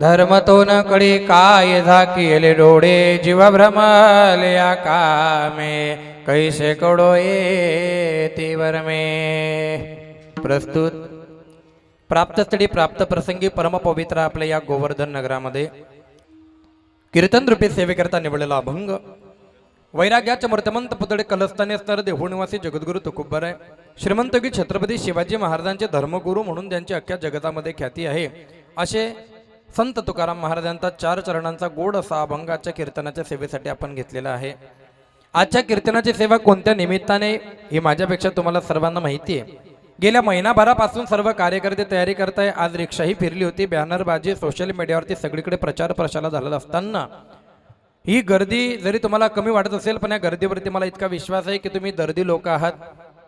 धर्म तो न काय झाकीले डोळे जीव भ्रमल्या कामे. कैसे कडो ये तीवरमे प्रस्तुत. प्राप्तस्थळी प्राप्त प्रसंगी परमपवित्र आपल्या या गोवर्धन नगरामध्ये कीर्तन रूपी सेवेकरता निवडलेला अभंग. वैराग्याच्या मूर्तमंत पुतळे कलस्ताने स्तर देहूनिवासी जगद्गुरु तुकुब्बर आहे. श्रीमंतगी छत्रपती शिवाजी महाराजांचे धर्मगुरू म्हणून त्यांची अख्ख्या जगतामध्ये ख्याती आहे. असे संत तुकाराम महाराजांचा चार चरणांचा गोड असा अभंगाच्या कीर्तनाच्या सेवेसाठी आपण घेतलेला आहे. आजच्या कीर्तनाची सेवा कोणत्या निमित्ताने ही माझ्यापेक्षा तुम्हाला सर्वांना माहिती आहे. गेल्या महिनाभरापासून सर्व कार्यकर्ते तयारी करताय आज रिक्षाही फिरली होती बॅनरबाजी सोशल मीडियावरती सगळीकडे प्रचार प्रसार झालेला असताना. ही गर्दी जरी तुम्हाला कमी वाटत असेल पण या गर्दीवरती मला इतका विश्वास आहे की तुम्ही दर्दी लोक आहात.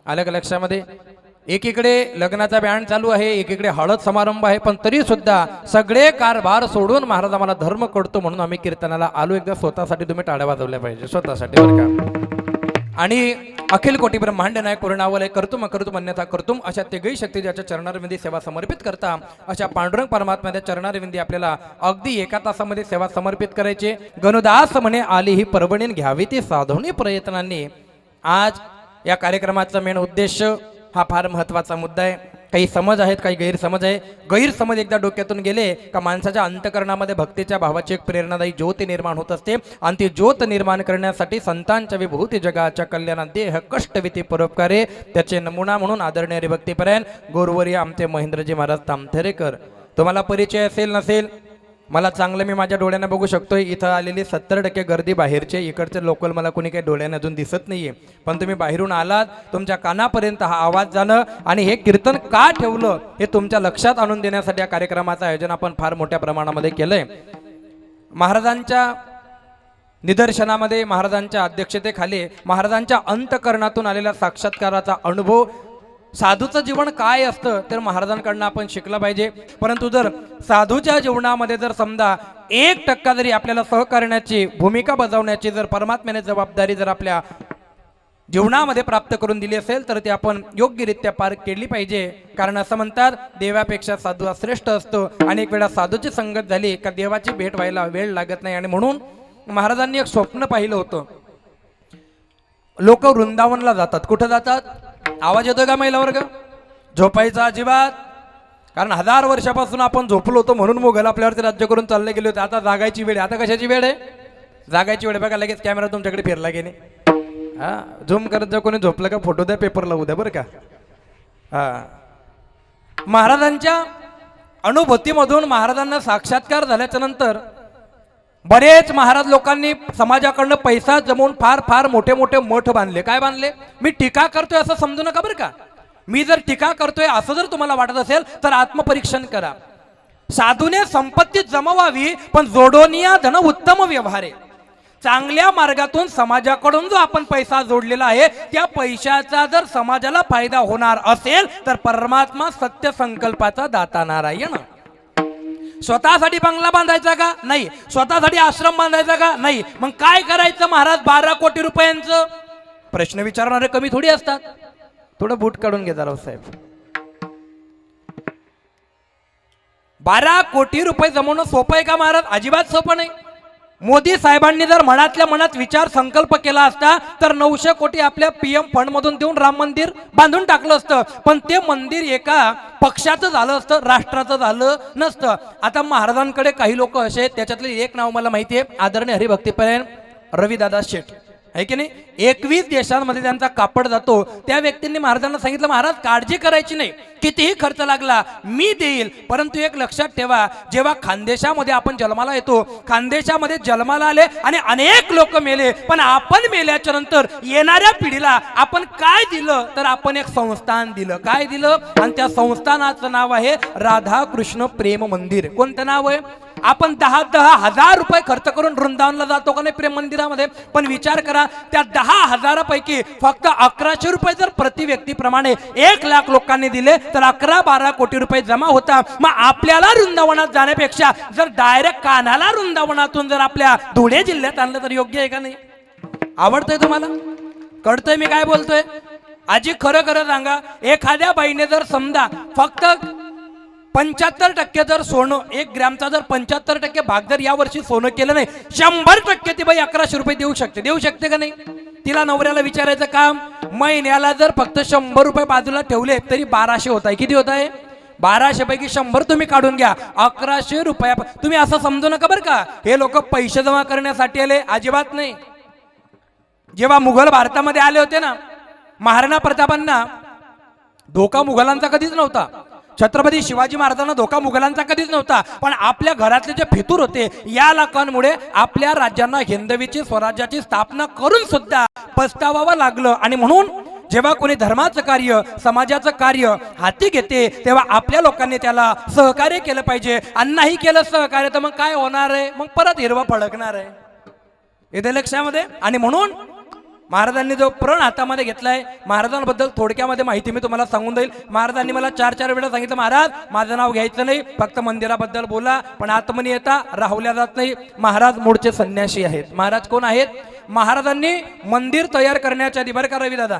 आल्या का लक्षामध्ये एकीकडे लग्नाचा बँड चालू आहे एकीकडे हळद समारंभ आहे पण तरी सुद्धा सगळे कारभार सोडून महाराज आम्हाला धर्म करतो म्हणून आम्ही कीर्तनाला आलो. एकदा स्वतःसाठी तुम्ही टाळ्या वाजवल्या पाहिजे स्वतःसाठी बरं का. आणि अखिल कोटी ब्रह्मांड नायक पूर्णावलय करतुम अकर्तुम अन्यथा करतुम अशा तिघही शक्ती ज्याच्या चरणारविंदी सेवा समर्पित करता अशा पांडुरंग परमात्म्याच्या चरणारविंदी आपल्याला अगदी एका तासामध्ये सेवा समर्पित करायची. गणुदास म्हणे आली ही परवणीन घ्यावी ती साधवणी प्रयत्नांनी. आज या कार्यक्रमाचा मेन उद्देश हा फार महत्त्वाचा मुद्दा आहे. काही समज आहेत काही गैरसमज आहे. गैरसमज एकदा डोक्यातून गेले का माणसाच्या अंतकरणामध्ये भक्तीच्या भावाची एक प्रेरणादायी ज्योत निर्माण होत असते. आणि ती ज्योत निर्माण करण्यासाठी संतांच्या विभूती जगाच्या कल्याणात देह कष्टविती परोपकारे त्याचे नमुना म्हणून आदरणीय भक्तीपरायण गोरवरी आमचे महेंद्रजी महाराज तामथेरेकर. तुम्हाला परिचय असेल नसेल? मला चांगलं मी माझ्या डोळ्यानं बघू शकतोय. इथं आलेली सत्तर टक्के गर्दी बाहेरचे. इकडचे लोकल मला कोणी काही डोळ्यानं अजून दिसत नाहीये. पण तुम्ही बाहेरून आलात तुमच्या कानापर्यंत हा आवाज जाणं आणि हे कीर्तन का ठेवलं हे तुमच्या लक्षात आणून देण्यासाठी या कार्यक्रमाचं आयोजन आपण फार मोठ्या प्रमाणामध्ये केलंय. महाराजांच्या निदर्शनामध्ये महाराजांच्या अध्यक्षतेखाली महाराजांच्या अंतकरणातून आलेल्या साक्षात्काराचा अनुभव साधूचं जीवन काय असतं तर महाराजांकडनं आपण शिकलं पाहिजे. परंतु जर साधूच्या जीवनामध्ये जर समजा एक टक्का जरी आपल्याला सहकारण्याची भूमिका बजावण्याची जर परमात्म्याने जबाबदारी जर आपल्या जीवनामध्ये प्राप्त करून दिली असेल तर ती आपण योग्यरित्या पार केली पाहिजे. कारण असं म्हणतात देवापेक्षा साधू हा श्रेष्ठ असतो. अनेक वेळा साधूची संगत झाली का देवाची भेट व्हायला वेळ लागत नाही. आणि म्हणून महाराजांनी एक स्वप्न पाहिलं होतं. लोक वृंदावनला जातात. कुठं जातात? आवाज येतोय का महिला वर्ग झोपायचा अजिबात. कारण हजार वर्षापासून आपण झोपलो होतो म्हणून मोगल आपल्यावरती राज्य करून चालले गेले होते. आता जागायची वेळ आहे. आता कशाची वेळ आहे? जागायची वेळ बघा लगेच कॅमेरा तुमच्याकडे फिरला गेले हा झूम करत जा कोणी झोपलं का? फोटो द्या पेपरला उद्या द्या बरं का? हा. महाराजांच्या अनुभूतीमधून महाराजांना साक्षात्कार झाल्याच्यानंतर बरेच महाराज लोकांनी समाजाकडनं पैसा जमवून फार फार मोठे मोठे मठ बांधले. काय बांधले? मी टीका करतोय असं समजू नका बरं का. मी जर टीका करतोय असं जर तुम्हाला वाटत असेल तर आत्मपरीक्षण करा. साधूने संपत्ती जमवावी पण जोडोनिया धन उत्तम व्यवहार. आहे चांगल्या मार्गातून समाजाकडून जो आपण पैसा जोडलेला आहे त्या पैशाचा जर समाजाला फायदा होणार असेल तर परमात्मा सत्य संकल्पाचा दाता नारायण. स्वतःसाठी बंगला बांधायचा का? नाही. स्वतःसाठी आश्रम बांधायचा का? नाही. मग काय करायचं महाराज? बारा कोटी रुपयांचं? प्रश्न विचारणारे कमी थोडी असतात. थोडं बूट काढून घेता राव साहेब. बारा कोटी रुपये जमवणं सोपं आहे का महाराज? अजिबात सोपं नाही. मोदी साहेबांनी जर मनातल्या मनात विचार संकल्प केला असता तर नऊशे कोटी आपल्या पीएम फंड मधून देऊन राम मंदिर बांधून टाकलं असतं. पण ते मंदिर एका पक्षाचं झालं असतं राष्ट्राचं झालं नसतं. आता महाराजांकडे काही लोक असे त्याच्यातले एक नाव मला माहिती आहे आदरणीय हरिभक्तीपर्यंत रविदादा शेठ. आहे की नाही? एकवीस देशांमध्ये त्यांचा कापड जातो त्या व्यक्तींनी महाराजांना सांगितलं महाराज काळजी करायची नाही. कितीही खर्च लागला मी देईल. परंतु एक लक्षात ठेवा जेव्हा खानदेशामध्ये आपण जन्माला येतो खानदेशामध्ये जन्माला आले आणि अनेक लोक मेले पण आपण मेल्याच्या नंतर येणाऱ्या पिढीला आपण काय दिलं? तर आपण एक संस्थान दिलं. काय दिलं? आणि त्या संस्थानाचं नाव आहे राधाकृष्ण प्रेम मंदिर. कोणतं नाव आहे? आपण दहा दहा हजार रुपये खर्च करून वृंदावनला जातो का नाही प्रेम मंदिरामध्ये? पण विचार करा त्या दहा हजारापैकी फक्त अकराशे रुपये जर प्रति व्यक्तीप्रमाणे एक लाख लोकांनी दिले तर अकरा बारा कोटी रुपये जमा होता. मग आपल्याला वृंदावनात जाण्यापेक्षा जर डायरेक्ट कान्हाला वृंदावनातून जर आपल्या धुळे जिल्ह्यात आणलं तर योग्य आहे का नाही? आवडतंय तुम्हाला? कळतंय मी काय बोलतोय? आजी खरं खरं सांगा एखाद्या बाईने जर समजा फक्त पंच्याहत्तर टक्के जर सोनं एक ग्रॅमचा जर पंच्याहत्तर टक्के भाग जर यावर्षी सोनं केलं नाही शंभर टक्के ती बाई अकराशे रुपये देऊ शकते. देऊ शकते का नाही? तिला नवऱ्याला विचारायचं काम महिन्याला जर फक्त शंभर रुपये बाजूला ठेवले तरी बाराशे होत आहे. किती होत आहे? बाराशे पैकी शंभर तुम्ही काढून घ्या. अकराशे रुपया तुम्ही असं समजू नका बरं का. हे लोक पैसे जमा करण्यासाठी आले अजिबात नाही. जेव्हा मुघल भारतामध्ये आले होते ना महाराणा प्रतापांना धोका मुघलांचा कधीच नव्हता. छत्रपती शिवाजी महाराजांना धोका मुघलांचा कधीच नव्हता. पण आपल्या घरातले जे फितूर होते या लोकांमुळे आपल्या राज्यांना हिंदवीची स्वराज्याची स्थापना करून सुद्धा पस्तावावं लागलं. आणि म्हणून जेव्हा कोणी धर्माचं कार्य समाजाचं कार्य हाती घेते तेव्हा आपल्या लोकांनी त्याला सहकार्य केलं पाहिजे. आणि नाही केलं सहकार्य तर मग काय होणार आहे? मग परत हिरवा फडकणार आहे. येते लक्षामध्ये? आणि म्हणून महाराजांनी जो प्रण हातामध्ये घेतलाय महाराजांबद्दल थोडक्यामध्ये माहिती मी तुम्हाला सांगून देईल. महाराजांनी मला चार चार वेळा सांगितलं महाराज माझं नाव घ्यायचं नाही फक्त मंदिराबद्दल बोला पण आतमनी येता राहुल्या जात नाही. महाराज मूळचे संन्यासी आहेत. महाराज कोण आहेत? महाराजांनी मंदिर तयार करण्याच्या आधी बरं का रवी दादा?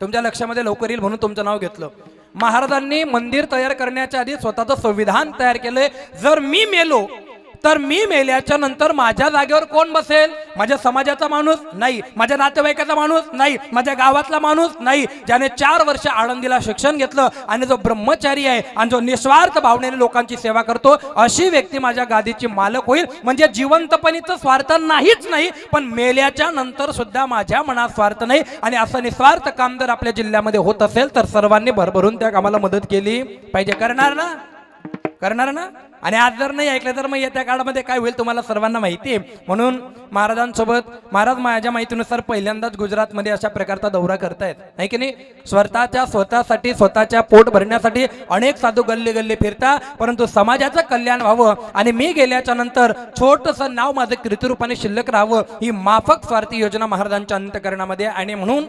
तुमच्या लक्षामध्ये लवकर येईल म्हणून तुमचं नाव घेतलं. महाराजांनी मंदिर तयार करण्याच्या आधी स्वतःचं संविधान तयार केलंय. जर मी मेलो तर मी मेल्याच्या नंतर माझ्या जागेवर कोण बसेल? माझ्या समाजाचा माणूस नाही माझ्या नातेवाईकाचा माणूस नाही माझ्या गावातला माणूस नाही. ज्याने चार वर्ष आळंदीला शिक्षण घेतलं आणि जो ब्रह्मचारी आहे आणि जो निस्वार्थ भावनेने लोकांची सेवा करतो अशी व्यक्ती माझ्या गादीची मालक होईल. म्हणजे जिवंतपणीचं स्वार्थ नाहीच नाही पण मेल्याच्या नंतर सुद्धा माझ्या मनात स्वार्थ नाही. आणि असं निस्वार्थ काम जर आपल्या जिल्ह्यामध्ये होत असेल तर सर्वांनी भरभरून त्या कामाला मदत केली पाहिजे. करणार ना? करणार ना? आणि आज जर नाही ऐकलं तर मग येत्या काळामध्ये काय होईल तुम्हाला सर्वांना माहिती आहे. म्हणून महाराजांसोबत महाराज माझ्या माहितीनुसार पहिल्यांदाच गुजरातमध्ये अशा प्रकारचा दौरा करतायत. नाही की नाही? स्वतःच्या स्वतःसाठी स्वतःच्या पोट भरण्यासाठी अनेक साधू गल्ले गल्ले फिरता परंतु समाजाचं कल्याण व्हावं आणि मी गेल्याच्यानंतर छोटंसं नाव माझं कीर्तिरूपाने शिल्लक राहावं ही माफक स्वार्थी योजना महाराजांच्या अंतकरणामध्ये आणि म्हणून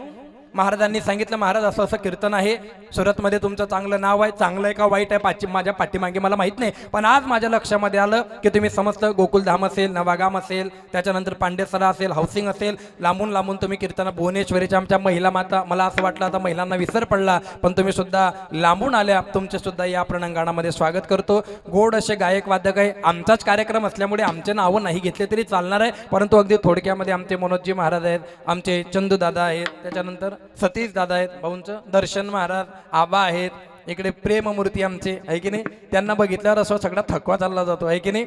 महाराजांनी सांगितलं महाराज असं असं कीर्तन आहे. सुरतमध्ये तुमचं चांगलं नाव आहे. चांगलं आहे का वाईट आहे? पाठी माझ्या पाठीमागे मला माहीत नाही. पण आज माझ्या लक्षामध्ये आलं की तुम्ही समस्त गोकुलधाम असेल नवागाम असेल त्याच्यानंतर पांडेसरा असेल हाऊसिंग असेल लांबून लांबून तुम्ही कीर्तन भुवनेश्वरीच्या आमच्या महिला माता मला असं वाटलं आता महिलांना विसर पडला पण तुम्ही सुद्धा लांबून आल्या. तुमचे सुद्धा या प्रणंगणामध्ये स्वागत करतो. गोड असे गायक वादक आहे. आमचाच कार्यक्रम असल्यामुळे आमचे नावं नाही घेतले तरी चालणार आहे. परंतु अगदी थोडक्यामध्ये आमचे मनोजजी महाराज आहेत आमचे चंदू दादा आहेत. त्याच्यानंतर सतीश दादा आहेत भाऊंचं. दर्शन महाराज आबा आहेत. इकडे प्रेममूर्ती आमचे आहे की नाही? त्यांना बघितल्यावर असं सगळा थकवा चालला जातो आहे की नाही?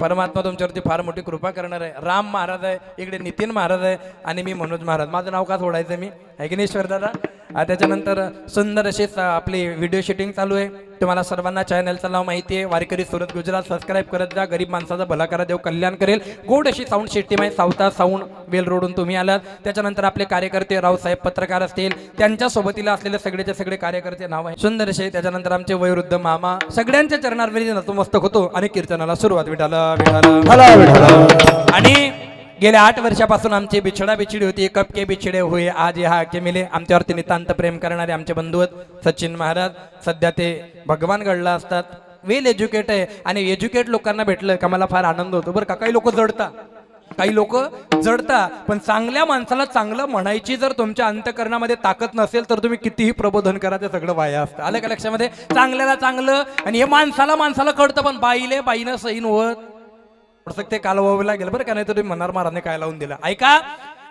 परमात्मा तुमच्यावरती फार मोठी कृपा करणार आहे. राम महाराज आहे इकडे नितीन महाराज आहे आणि मी मनोज महाराज. माझं नाव का सोडायचं मी? आहे की नाही ईश्वर दादा? त्याच्यानंतर सुंदर अशी स- आपली व्हिडिओ शूटिंग चालू आहे. तुम्हाला सर्वांना चॅनलचं नाव माहिती आहे. वारकरी सुरत गुजरात. सबस्क्राईब करत जा. गरीब माणसाचा भला करा देव कल्याण करेल. गोड अशी साऊंड सिस्टीम आहे. सावता साऊंड वेल रोडून तुम्ही आलात. त्याच्यानंतर आपले कार्यकर्ते रावसाहेब पत्रकार असतील. त्यांच्या सोबतीला असलेले सगळेचे सगळे कार्यकर्ते नाव आहे. सुंदर असे. त्याच्यानंतर आमचे वयोवृद्ध मामा. सगळ्यांच्या चरणारवेळी नतमस्तक होतो. आणि कीर्तनाला सुरुवात विठाला विठाला आणि गेल्या आठ वर्षापासून आमची बिछडा बिछडी होती कप के बिछडे हुए. आज हा के मिले आमच्यावरती नितांत प्रेम करणारे आमचे बंधू आहेत सचिन महाराज. सध्या ते भगवान घडला असतात. वेल एज्युकेट आहे. आणि एज्युकेट लोकांना भेटलं का मला फार आनंद होतो. बरं का काही लोक जडता. काही लोक जडता. पण चांगल्या माणसाला चांगलं म्हणायची जर तुमच्या अंतकरणामध्ये ताकद नसेल तर तुम्ही कितीही प्रबोधन करा ते सगळं वाया असतं. आलं का लक्षामध्ये? चांगल्याला चांगलं आणि हे माणसाला माणसाला कळतं पण बाईले बाईनं सहीन होत. प्रसक्त ते कालवाला लागेल बरं का? नाही तुम्ही म्हणणार महाराजने काय लावून दिला? ऐका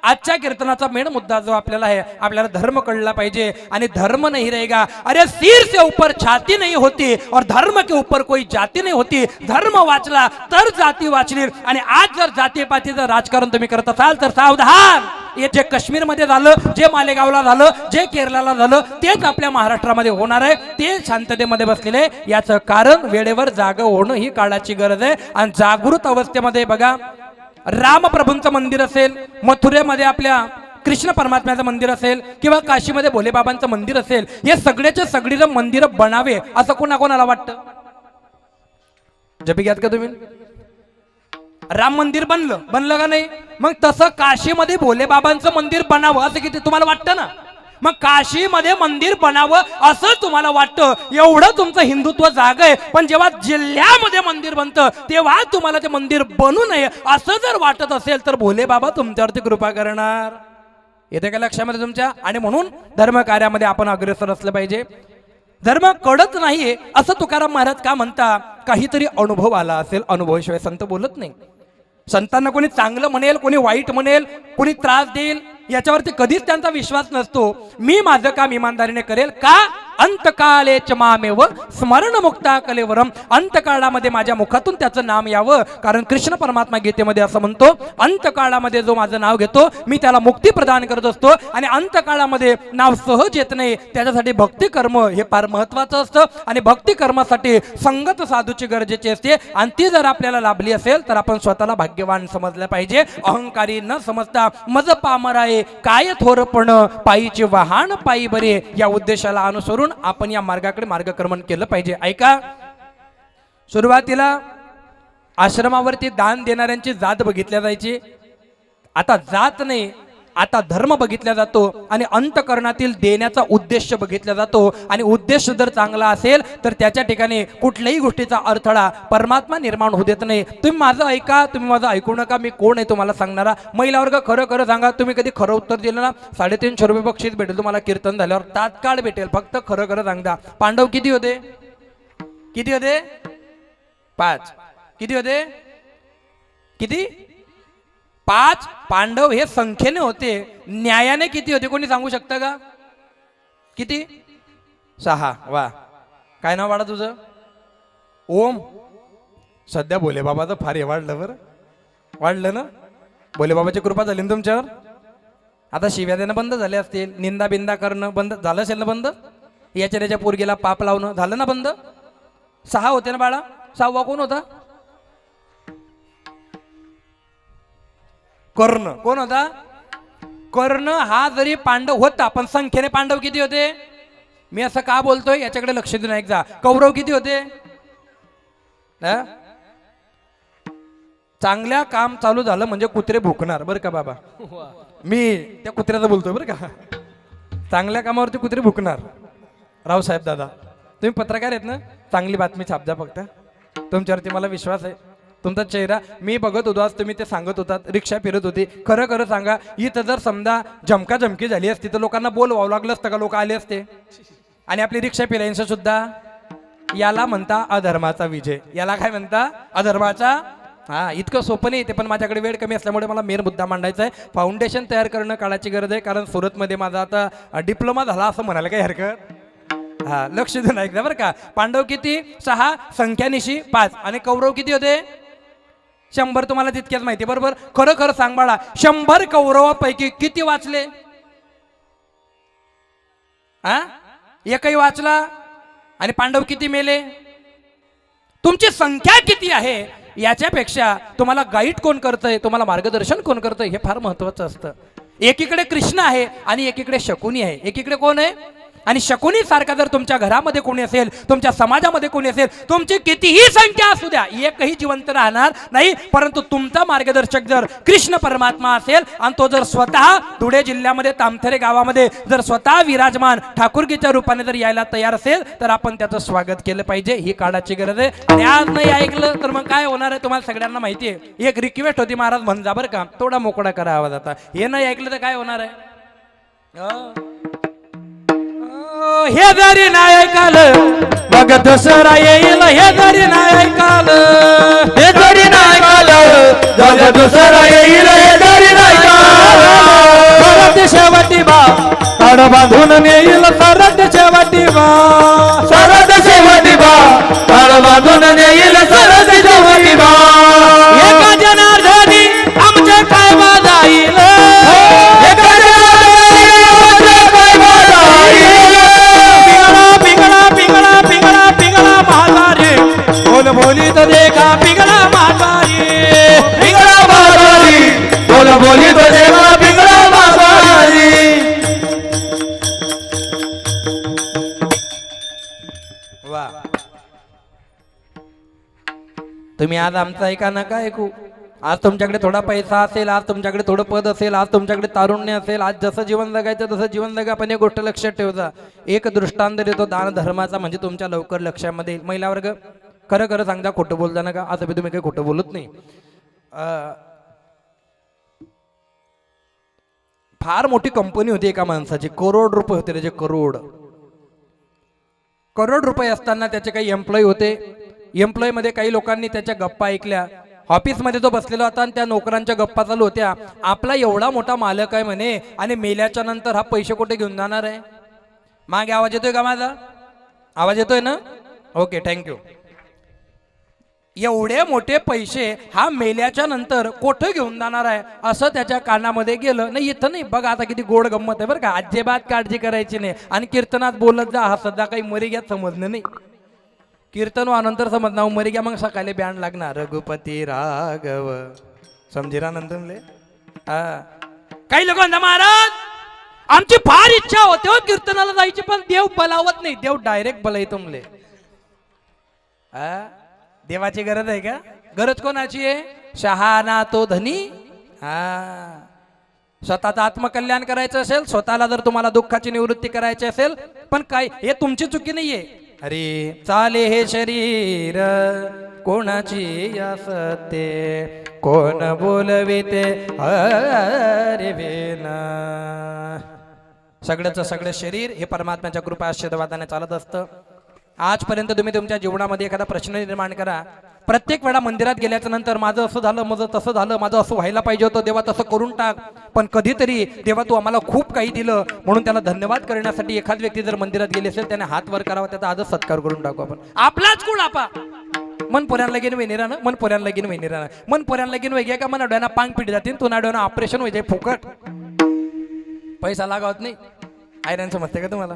आजच्या कीर्तनाचा मेन मुद्दा जो आपल्याला आहे आपल्याला धर्म कळला पाहिजे. आणि धर्म नाही रहेगा अरे सिर से ऊपर छाती नाही होती और धर्म के ऊपर कोई जाती नाही होती. धर्म वाचला तर जाती वाचली आणि आज जर जातीपातीचं राजकारण तुम्ही करत असाल तर सावधान. हे जे काश्मीरमध्ये झालं जे मालेगावला झालं जे केरळला झालं तेच आपल्या महाराष्ट्रामध्ये होणार आहे. ते शांततेमध्ये बसलेले. याचं कारण वेळेवर जाग होणं ही काळाची गरज आहे. आणि जागृत अवस्थेमध्ये बघा रामप्रभूंचं मंदिर असेल मथुरेमध्ये आपल्या कृष्ण परमात्म्याचं मंदिर असेल किंवा काशीमध्ये भोलेबाबांचं मंदिर असेल हे सगळ्याचे सगळी मंदिर बनावे असं कोणाकोणाला वाटतं? जपी घ्यात का तुम्ही? राम मंदिर बनलं. बनलं का नाही? मग तसं काशीमध्ये भोलेबाबांचं मंदिर बनावं असं किती तुम्हाला वाटतं ना? मग काशीमध्ये मंदिर बनावं असं तुम्हाला वाटतं? एवढं तुमचं हिंदुत्व जाग आहे पण जेव्हा जिल्ह्यामध्ये मंदिर बनतं तेव्हा तुम्हाला ते मंदिर बनू नये असं जर वाटत असेल तर भोले बाबा तुमच्यावरती कृपा करणार. येते का लक्षामध्ये तुमच्या? आणि म्हणून धर्मकार्यामध्ये आपण अग्रेसर असलं पाहिजे. धर्म कडत नाहीये असं तुकाराम महाराज का म्हणता? काहीतरी अनुभव आला असेल. अनुभवाशिवाय संत बोलत नाही. संतांना कोणी चांगलं म्हणेल कोणी वाईट म्हणेल कोणी त्रास देईल याच्यावरती कधीच त्यांचा विश्वास नसतो. मी माझं काम इमानदारीने करेल का? अंतकाले चमामेव स्मरण मुक्ता कलेवरम अंतकाळामध्ये माझ्या मुखातून त्याचं नाम यावं. कारण कृष्ण परमात्मा गीतेमध्ये असं म्हणतो अंतकाळामध्ये जो माझं नाव घेतो मी त्याला मुक्ती प्रदान करत असतो आणि अंतकाळामध्ये नाव सहज येत नाही. त्याच्यासाठी भक्ती कर्म हे फार महत्वाचं असतं आणि भक्ती कर्मासाठी संगत साधूची गरजेची असते. आणि ती जर आपल्याला लाभली असेल तर आपण स्वतःला भाग्यवान समजलं पाहिजे. अहंकारी न समजता मज पामराये काय थोरपण पायीचे वाहन पायी बरे या उद्देशाला अनुसरून आपण या मार्गाकडे मार्गक्रमण केलं पाहिजे. ऐका. सुरुवातीला आश्रमावरती दान देणाऱ्यांची जात बघितल्या जायची. आता जात नाही आता धर्म बघितला जातो आणि अंतकरणातील देण्याचा उद्देश बघितला जातो आणि उद्देश जर चांगला असेल तर त्याच्या ठिकाणी कुठल्याही गोष्टीचा अडथळा परमात्मा निर्माण होऊ देत नाही. तुम्ही माझं ऐका तुम्ही माझं ऐकू नका मी कोण आहे तुम्हाला सांगणारा? महिला वर्ग खरं खरं सांगा. तुम्ही कधी खरं उत्तर दिलं ना? साडेतीनशे रुपये बक्षीस भेटेल तुम्हाला कीर्तन झाल्यावर तात्काळ भेटेल. फक्त खरं खरं सांगता. पांडव किती होते? किती होते? पाच. किती होते? किती? पाच पांडव हे संख्येने होते. न्यायाने किती होते? कोणी सांगू शकतं का? किती? सहा. वा. काय नाव वाढा तुझं? ओम. सध्या बोले बाबाचं फार हे वाढलं बरं. वाढलं ना? बोले बाबाची कृपा झाली ना तुमच्यावर? आता शिव्या देणं बंद झाले असतील. निंदा बिंदा करणं बंद झालं असेल ना बंद? याच्या त्याच्या पोरगीला पाप लावणं झालं ना बंद? सहा होते ना बाळा? सहावा कोण होता? कर्ण. कोण होता? कर्ण हा जरी पांडव होता पण संख्येने पांडव किती होते? मी असं का बोलतोय? याच्याकडे लक्ष देऊन एकदा कौरव किती होते? हा? चांगल्या काम चालू झालं म्हणजे कुत्रे भुकणार. बरं का बाबा? मी त्या कुत्र्याचं बोलतोय बरं का? चांगल्या कामावरती कुत्रे भुकणार. रावसाहेब दादा तुम्ही पत्रकार आहेत ना? चांगली बातमी छापजा फक्त. तुमच्यावरती मला विश्वास आहे. तुमचा चेहरा मी बघत होतो आज तुम्ही ते सांगत होतात रिक्षा फिरत होती. खरं खरं सांगा इथं जर समजा झमका झमकी झाली असती तर लोकांना बोलवावं लागलं असतं का? लोक आले असते. आणि आपली रिक्षा फिरायचं सुद्धा. याला म्हणता अधर्माचा विजय. याला काय म्हणता? अधर्माचा? हा इतकं सोपं नाही ते पण माझ्याकडे वेळ कमी असल्यामुळे मला मेन मुद्दा मांडायचा आहे. फाउंडेशन तयार करणं काळाची गरज आहे कारण सुरतमध्ये माझा आता डिप्लोमा झाला असं म्हणायला काही हरकत? हा लक्ष देऊन ऐकलं बरं का? पांडव किती? सहा संख्यानिशी पाच. आणि कौरव किती होते? शंभर तुम्हाला तितक्याच माहिती बरोबर? खरं खरं सांग बाळा शंभर कौरवापैकी किती वाचले? हा एकही वाचला? आणि पांडव किती मेले? तुमची संख्या किती आहे? याच्यापेक्षा तुम्हाला गाईड कोण करतंय? तुम्हाला मार्गदर्शन कोण करतंय? हे फार महत्वाचं असतं. एकीकडे कृष्ण आहे आणि एकीकडे शकुनी आहे. एकीकडे कोण आहे? आणि शकुनी सारखा जर तुमच्या घरामध्ये कोणी असेल तुमच्या समाजामध्ये कोणी असेल तुमची कितीही संख्या असू द्या एकही जिवंत राहणार नाही. परंतु तुमचा मार्गदर्शक जर कृष्ण परमात्मा असेल आणि तो जर स्वतः धुळे जिल्ह्यामध्ये तामथरे गावामध्ये जर स्वतः विराजमान ठाकूरगीच्या रूपाने जर यायला तयार असेल तर आपण त्याचं स्वागत केलं पाहिजे ही काळाची गरज आहे. आणि आज नाही ऐकलं तर मग काय होणार आहे तुम्हाला सगळ्यांना माहिती आहे. एक रिक्वेस्ट होती महाराज म्हणजा बरं का थोडा मोकळा करा आवाज आता हे नाही ऐकलं तर काय होणार आहे? हे जरी नाही ऐकालं. मग दसरा येईल हे जरी नाही ऐकालं. हे तरी नाही कालं जग दुसरा येईल हे तरी नाही सरत शेवटी बा. ताड बांधून नेईल सरत शेवटी बा. सरद शेवटी बा. काळ बांधून नेईल सरद शेवटी बा. देखा पिंगळा बाजारी बोल बोली तो बाजारी वा। तुम्ही आज आमचं ऐका नका ऐकू? आज तुमच्याकडे थोडा पैसा असेल आज तुमच्याकडे थोडं पद असेल आज तुमच्याकडे तारुण्य असेल आज जसं जीवन जगायचं तसं जीवन जगा पण एक गोष्ट लक्षात ठेवता एक दृष्टांत देतो दान धर्माचा म्हणजे तुमच्या लवकर लक्षामध्ये महिला वर्ग खरं खरं सांगता खोटं बोलता का असं मी तुम्ही काही खोटं बोलत नाही. फार मोठी कंपनी होती एका माणसाची. करोड रुपये होते त्याचे करोड. करोड रुपये असताना त्याचे काही एम्प्लॉई होते. एम्प्लॉईमध्ये काही लोकांनी त्याच्या गप्पा ऐकल्या. ऑफिसमध्ये जो बसलेला होता आणि त्या नोकरांच्या गप्पा चालू होत्या. आपला एवढा मोठा मालक आहे म्हणे आणि मेल्याच्या नंतर हा पैसे कुठे घेऊन जाणार आहे? मागे आवाज येतोय का माझा? आवाज येतोय ना? ओके थँक्यू एवढे मोठे पैसे हा मेल्याच्या नंतर कोठं घेऊन जाणार आहे? असं त्याच्या कानामध्ये गेलं. नाही इथं नाही. बघा आता किती गोड गंमत आहे बरं का. अजिबात काळजी करायची नाही. आणि कीर्तनात बोलत जा हा सध्या काही मरी घ्या समजणं नाही. कीर्तन हो वानंतर समजणार मरी घ्या मग सकाळी बँड लागणार. रघुपती राघव. समजिरा नंदनले हा. काही लोकांना महाराज आमची फार इच्छा होते हो कीर्तनाला जायची पण देव बलावत नाही. देव डायरेक्ट बलाई तुमले हा? देवाची गरज आहे का? गरज कोणाची आहे? शहाणा तो धनी. हा. स्वतःचं आत्मकल्याण करायचं असेल स्वतःला जर तुम्हाला दुःखाची निवृत्ती करायची असेल पण काय हे तुमची चुकी नाहीये. अरे. चाले हे शरीर कोणाची या सत्ते कोण बोलविते? अरे वेना सगळ्याचं सगळं शरीर हे परमात्म्याच्या कृपा आशीर्वादाने चालत असतं. आजपर्यंत तुम्ही तुमच्या जीवनामध्ये एखादा प्रश्न निर्माण करा. प्रत्येक वेळा मंदिरात गेल्याच्यानंतर माझं असं झालं माझं तसं झालं माझं असं व्हायला पाहिजे होतं देवा तसं करून टाक. पण कधीतरी देवा तू आम्हाला खूप काही दिलं म्हणून त्याला धन्यवाद करण्यासाठी एखाद व्यक्ती जर मंदिरात गेली असेल त्याने हात वर करावा त्याचा आजच सत्कार करून टाकू आपण. आपलाच कोण आपा. मन पोऱ्यांना लगीन वैनिरानं मन पोऱ्यांना लगीन वैनिरानं मन पोऱ्यांना लगीन वेगळ्या का मन अडव्यांना पांग पिढी जातील तू ना ऑपरेशन व्हायचे फुकट. पैसा लागावत नाही. आयरन समजते का तुम्हाला?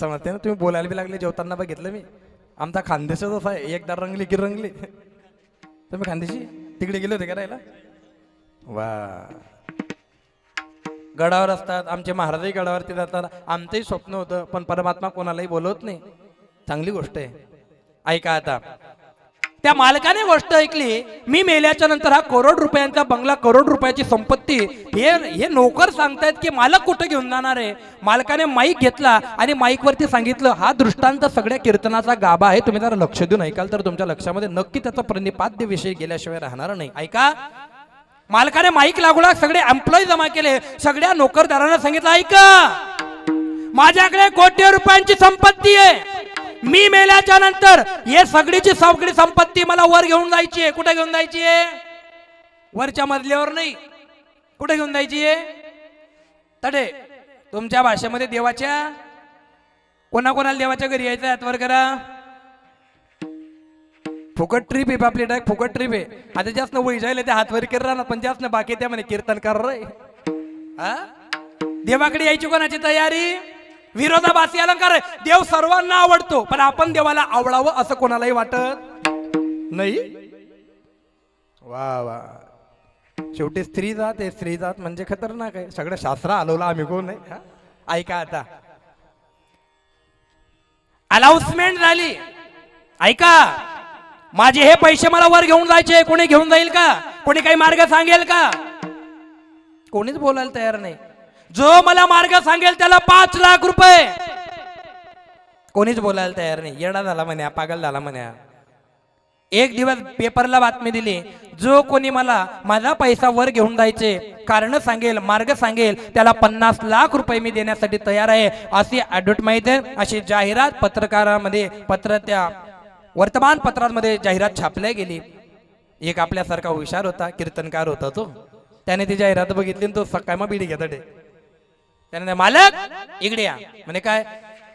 समजते ना? तुम्ही बोलायला बी लागले जेवताना बघितलं मी. आमचा खानदेशच असा आहे एकदा रंगली की रंगली. तुम्ही खानदेशी? तिकडे गेले होते करायला वा. गडावर असतात आमचे महाराजही गडावरती जातात. आमचंही स्वप्न होतं पण परमात्मा कोणालाही बोलवत नाही. चांगली गोष्ट आहे. ऐका आता. त्या मालकाने गोष्ट ऐकली मी मेल्याच्या नंतर हा करोड रुपयांचा बंगला करोड रुपयाची संपत्ती हे हे नोकर सांगतायत की मालक कुठं घेऊन जाणार आहे? मालकाने माईक घेतला आणि माईकवरती सांगितलं हा दृष्टांत सगळ्या कीर्तनाचा गाभा आहे तुम्ही जरा लक्ष देऊन ऐकाल तर तुमच्या लक्षामध्ये नक्की त्याचा प्रणिपाद्य विषय गेल्याशिवाय राहणार नाही. ऐका. मालकाने माईक लागूला सगळे एम्प्लॉई जमा केले सगळ्या नोकरदारांना सांगितलं ऐका माझ्याकडे कोटी रुपयांची संपत्ती आहे. मी मेल्याच्या नंतर हे सगळीची सगळी संपत्ती मला वर घेऊन जायची आहे. कुठे घेऊन जायची आहे? वरच्या मजल्यावर नाही. कुठे घेऊन जायची आहे? तडे. तुमच्या भाषेमध्ये देवाच्या कोणाकोणाला देवाच्या घरी यायचं आतवर वर करा. फुकट ट्रिप आहे आपली डायरेक्ट फुकट ट्रिप आहे. आता जास्त वही जायला ते हातवर कर राहणार पण जास्त बाकी त्या म्हणे कीर्तन कर रे हा? देवाकडे यायची कोणाची तयारी? विरोधाभासी अलंकार आहे. देव सर्वांना आवडतो पण आपण देवाला आवडावं असं कोणालाही वाटत नाही. वा वा. शेवटी स्त्री जात आहे स्त्री जात म्हणजे खतरनाक आहे. सगळं शास्त्र आलोला आम्ही कोण नाही ऐका आता. अनाउन्समेंट झाली. ऐका. माझे हे पैसे मला वर घेऊन जायचे कोणी घेऊन जाईल का? कोणी काही मार्ग सांगेल का? कोणीच बोलायला तयार नाही. जो मला मार्ग सांगेल त्याला पाच लाख रुपये. कोणीच बोलायला तयार नाही. येडा झाला म्हण्या पागल झाला म्हण्या. एक दिवस पेपरला बातमी दिली जो कोणी मला माझा पैसा वर घेऊन जायचे कारण सांगेल मार्ग सांगेल त्याला पन्नास लाख रुपये मी देण्यासाठी तयार आहे. अशी ऍडव्हर्टाईज अशी जाहिरात पत्रकारामध्ये पत्र त्या वर्तमानपत्रांमध्ये जाहिरात छापल्या गेली. एक आपल्यासारखा हुशार होता कीर्तनकार होता तो. त्याने ती जाहिरात बघितली तो सकाळ मग बिडी घेता त्याने मालक इकडे या. म्हणे काय?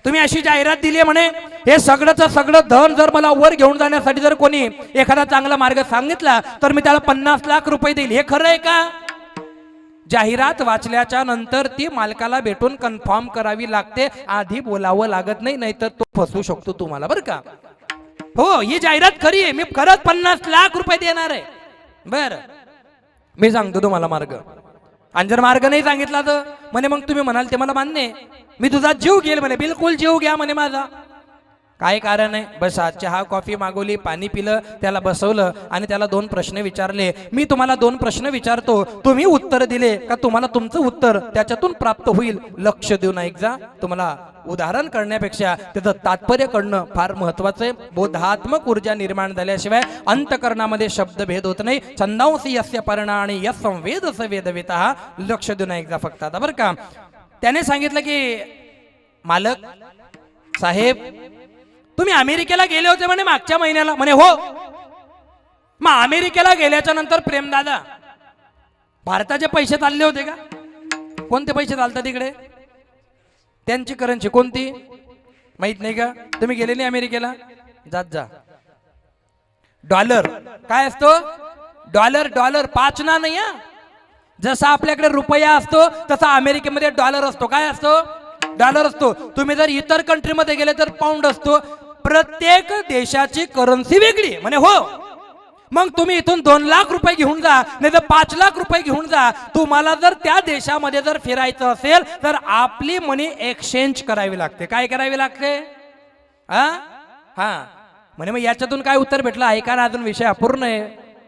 तुम्ही अशी जाहिरात दिली म्हणे हे सगळंच सगळं धन जर मला वर घेऊन जाण्यासाठी जर कोणी एखादा चांगला मार्ग सांगितला तर मी त्याला पन्नास लाख रुपये देईल. हे खरं आहे का? जाहिरात वाचल्याच्या नंतर ती मालकाला भेटून कन्फर्म करावी लागते. आधी बोलावं लागत नाही नाहीतर तो फसवू शकतो तुम्हाला बरं का? हो ही जाहिरात खरी आहे. मी खरंच पन्नास लाख रुपये देणार आहे. बर. मी सांगतो तुम्हाला मार्ग. आणि जर मार्ग नाही सांगितला तर? म्हणे मग तुम्ही म्हणाल ते मला मान्य मी तुझा जीव घेईल म्हणे. बिलकुल जीव घ्या म्हणे माझा. काय कारण आहे? बस आज चहा कॉफी मागवली पाणी पिलं त्याला बसवलं आणि त्याला दोन प्रश्न विचारले. मी तुम्हाला दोन प्रश्न विचारतो. तुम्ही उत्तर दिले का तुम्हाला तुमचं उत्तर त्याच्यातून प्राप्त होईल? लक्ष देऊन एकदा. तुम्हाला उदाहरण करण्यापेक्षा त्याचं तात्पर्य करणं फार महत्वाचं आहे. बोधात्मक ऊर्जा निर्माण झाल्याशिवाय अंतकरणामध्ये शब्दभेद होत नाही. छंदांसी यस्य पर्ण आणि यस संवेद वेदवित. लक्ष देऊन एकदा फक्त आता बरं का. त्याने सांगितलं की मालक साहेब तुम्ही अमेरिकेला गेले होते म्हणे मागच्या महिन्याला. म्हणे हो. मग अमेरिकेला गेल्याच्यानंतर प्रेमदादा भारताचे पैसे चालले होते का? कोणते पैसे चालतात तिकडे त्यांची करन्सी कोणती? माहीत नाही का? तुम्ही गेले नाही अमेरिकेला? जात जा. डॉलर. काय असतो? Dollar dollar. पाचना नाही जसा आपल्याकडे रुपया असतो तसा अमेरिकेमध्ये डॉलर असतो. काय असतो? डॉलर असतो. तुम्ही जर इतर कंट्रीमध्ये गेले तर पाऊंड असतो. प्रत्येक देशाची करन्सी वेगळी म्हणे हो. मग तुम्ही इथून दोन लाख रुपये घेऊन जा नाही तर पाच लाख रुपये घेऊन जा. तुम्हाला जर त्या देशामध्ये जर फिरायचं असेल तर आपली मनी एक्सचेंज करावी लागते. काय करावी लागते? हा हा. म्हणे मग याच्यातून काय उत्तर भेटलं? ऐका ना अजून विषय अपूर्ण आहे.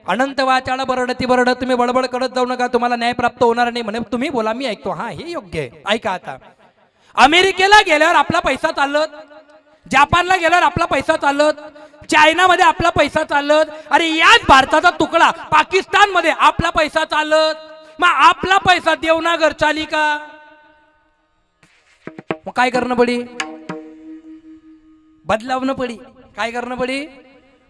अनंत वाचाळा बरडती बरड तुम्ही बडबड करत जाऊ नका तुम्हाला न्याय प्राप्त होणार नाही. म्हणे तुम्ही बोला मी ऐकतो. हा हे योग्य आहे. ऐका आता. अमेरिकेला गेल्यावर आपला पैसा चालत जपानला गेल्यावर आपला पैसा चालत चायनामध्ये आपला पैसा चालत अरे याच भारताचा तुकडा पाकिस्तानमध्ये आपला पैसा चालत. मग आपला पैसा देवनागर चाली का मग काय करणं पडी? बदलावणं पडी. काय करणं पडी?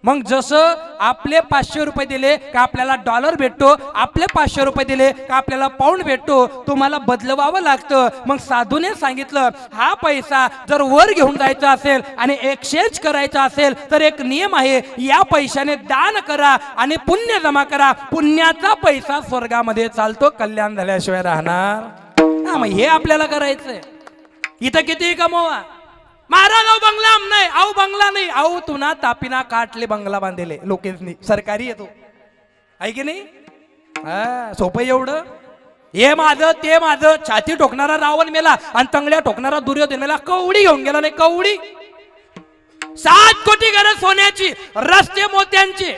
मग जसं आपले पाचशे रुपये दिले का आपल्याला डॉलर भेटतो आपले पाचशे रुपये दिले का आपल्याला पाऊंड भेटतो तुम्हाला बदलवावं लागतं. मग साधूने सांगितलं हा पैसा जर वर घेऊन जायचा असेल आणि एक्सचेंज करायचा असेल तर एक नियम आहे या पैशाने दान करा आणि पुण्य जमा करा. पुण्याचा पैसा स्वर्गामध्ये चालतो कल्याण झाल्याशिवाय राहणार. हा मग हे आपल्याला करायचंय. इथं किती कमवा महाराज अहो बंगला नाही अहो बंगला नाही. अहो तुना तापिना काटले बंगला बांधले लोकेशनी. सरकारी येतो आहे की नाही? हा सोपं एवढं? हे माझं ते माझं. छाती ठोकणारा रावण मेला आणि तंगड्या ठोकणारा दुर्योधन मेला. कवडी घेऊन गेला नाही कवडी. सात कोटी गरज सोन्याची रस्ते मोत्यांची.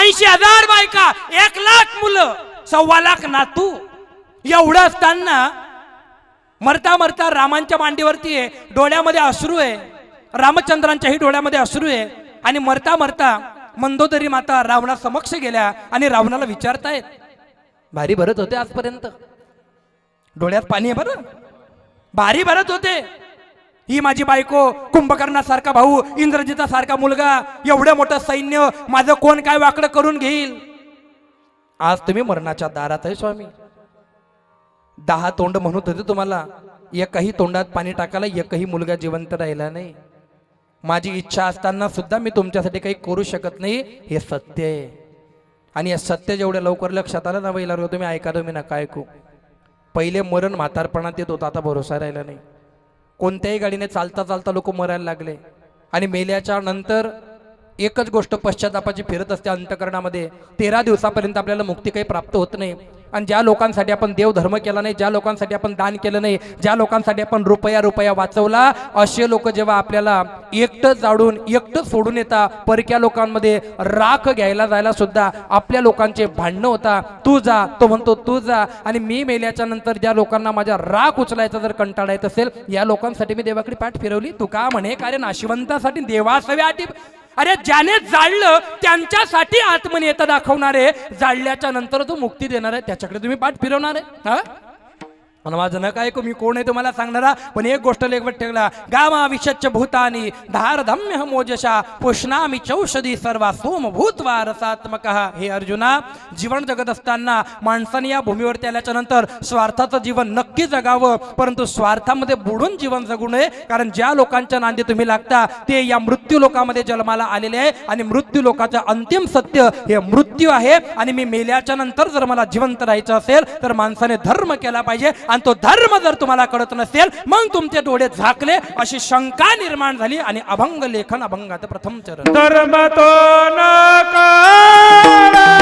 ऐंशी हजार बायका एक लाख मुलं. सव्वा लाख नातू. एवढं असताना मरता मरता रामांच्या मांडीवरती आहे डोळ्यामध्ये अश्रू आहे. रामचंद्रांच्याही डोळ्यामध्ये अश्रू आहे. आणि मरता मरता मंदोदरी माता रावणा समक्ष गेल्या आणि रावणाला विचारतायत भारी भरत होते आजपर्यंत. डोळ्यात पाणी आहे बरं. भारी भरत होते. ही माझी बायको कुंभकर्णासारखा भाऊ इंद्रजिता सारखा मुलगा एवढं मोठं सैन्य माझं कोण काय वाकडं करून घेईल? आज तुम्ही मरणाच्या दारात आहे स्वामी. दहा तोंड म्हणत होते तुम्हाला. एकही तोंडात पाणी टाकायला एकही मुलगा जिवंत राहिला नाही. माझी इच्छा असताना सुद्धा मी तुमच्यासाठी काही करू शकत नाही हे सत्य आहे. आणि हे सत्य जेवढ्या लवकर लक्षात आलं ना बैला तुम्ही ऐका तुम्ही नका ऐकू. पहिले मरण म्हातारपणात येत होतं आता भरोसा राहिला नाही. कोणत्याही गाडीने चालता चालता लोक मरायला लागले. आणि मेल्याच्या नंतर एकच गोष्ट पश्चातापाची फिरत असते अंतकरणामध्ये. तेरा दिवसापर्यंत आपल्याला मुक्ती काही प्राप्त होत नाही. आणि ज्या लोकांसाठी आपण देवधर्म केला नाही ज्या लोकांसाठी आपण दान केलं नाही ज्या लोकांसाठी आपण रुपया रुपया वाचवला असे लोक जेव्हा आपल्याला एकटं जाडून एकटं सोडून येता परक्या लोकांमध्ये राख घ्यायला जायला सुद्धा आपल्या लोकांचे भांडणं होता. तू जा तो म्हणतो तू जा. आणि मी मेल्याच्या नंतर ज्या लोकांना माझ्या राख उचलायचा जर कंटाळा येत असेल या लोकांसाठी मी देवाकडे पाठ फिरवली. तू का म्हणे कारण नाशिवंतासाठी देवासव्या आटी अरे ज्याने जाळलं त्यांच्यासाठी आत्मनियता आहे जाळल्याच्या नंतर तो मुक्ती देणार आहे त्याच्याकडे तुम्ही पाठ फिरवणार आहे हा? आणि माझं न काय मी कोण आहे तुम्हाला सांगणारा? पण एक गोष्ट लेखवत ठेवला गामा विषच्च भूतानी धारधम्य मोजशा पुष्णामी चौषधी सर्वा सोम भूतवा रसात्मक. हे अर्जुना जीवन जगत असताना माणसाने या भूमीवरती आल्याच्यानंतर स्वार्थाचं जीवन नक्की जगावं परंतु स्वार्थामध्ये बुडून जीवन जगू नये कारण ज्या लोकांच्या नांदी तुम्ही लागता ते या मृत्यू लोकामध्ये जन्माला आलेले आहे आणि मृत्यू लोकाचं अंतिम सत्य हे मृत्यू आहे. आणि मी मेल्याच्या नंतर जर मला जिवंत राहायचं असेल तर माणसाने धर्म केला पाहिजे. आणि तो धर्म जर तुम्हाला कळत नसेल मग तुमचे डोळे झाकले अशी शंका निर्माण झाली आणि अभंग लेखन अभंगात प्रथम चरण. धर्म तो न